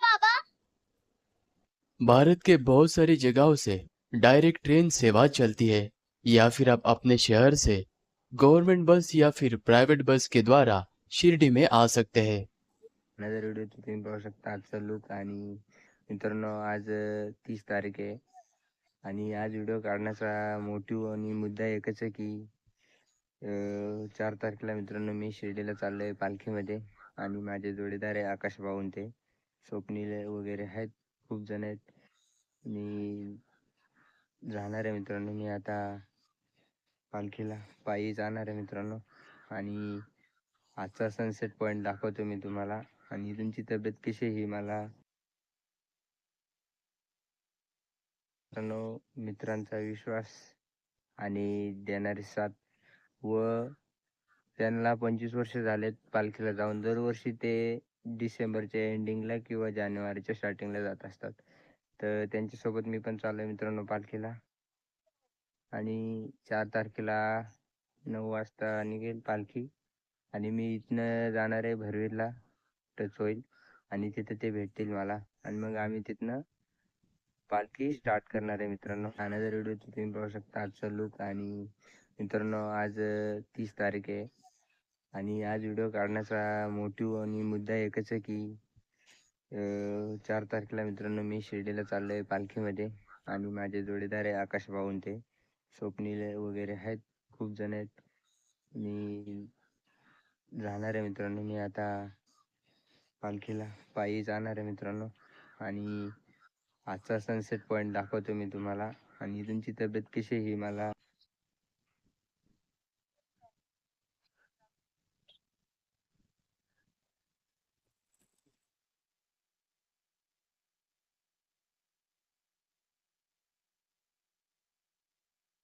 बाबा भारत के बहुत सारी जगहों से डायरेक्ट ट्रेन सेवा चलती है या फिर आप अपने शहर से गवर्नमेंट बस या फिर प्राइवेट बस के द्वारा शिरडी में आ सकते हैं। नजर व्हिडिओ तुम्ही पाहू शकता आजचा लुक आणि मित्रांनो आज तीस तारीख आहे आणि आज व्हिडिओ काढण्याचा मोटिव आणि मुद्दा एकच आहे की चार तारखेला मित्रांनो मी शिर्डीला चाललोय पालखीमध्ये आणि माझे जोडीदार आहे आकाश भाऊन ते. स्वप्नील वगैरे आहेत खूप जण आहेत. मी जाणार आहे मित्रांनो मी आता पालखीला. पायी जाणार आहे मित्रांनो. आणि आजचा सनसेट पॉइंट दाखवतो मी तुम्हाला. आणि तुमची तब्येत कशी आहे ही मला मित्रांनो मित्रांचा विश्वास आणि देणारी साथ व त्यांना पंचवीस वर्ष झालेत पालखीला जाऊन. दरवर्षी ते डिसेंबरच्या एंडिंगला किंवा जानेवारीच्या स्टार्टिंगला जात असतात. तर त्यांच्यासोबत मी पण चाललोय मित्रांनो पालखीला. आणि चार तारखेला नऊ वाजता निघेल पालखी. आणि मी इथनं जाणार आहे भरवीरला. टच होईल. आणि तिथं ते भेटतील मला. आणि मग आम्ही तिथनं पालखी स्टार्ट करणार आहे मित्रांनो. अनदर व्हिडिओ तुम्ही पाहू शकता आजचा लुक आणि मित्रांनो आज तीस तारीख आहे. आणि आज व्हिडिओ काढण्याचा मोटिव आणि मुद्दा एकच आहे की चार तारखेला मित्रांनो मी शिर्डीला चाललोय पालखीमध्ये. आणि माझे जोडीदार आहे आकाश भाऊन ते. स्वप्नील वगैरे आहेत खूप जण आहेत. मी जाणार आहे मित्रांनो मी आता पालखीला पायी जाणार आहे मित्रांनो. आणि आजचा सनसेट पॉईंट दाखवतो मी तुम्हाला. आणि तुमची तब्येत कशी आहे ही मला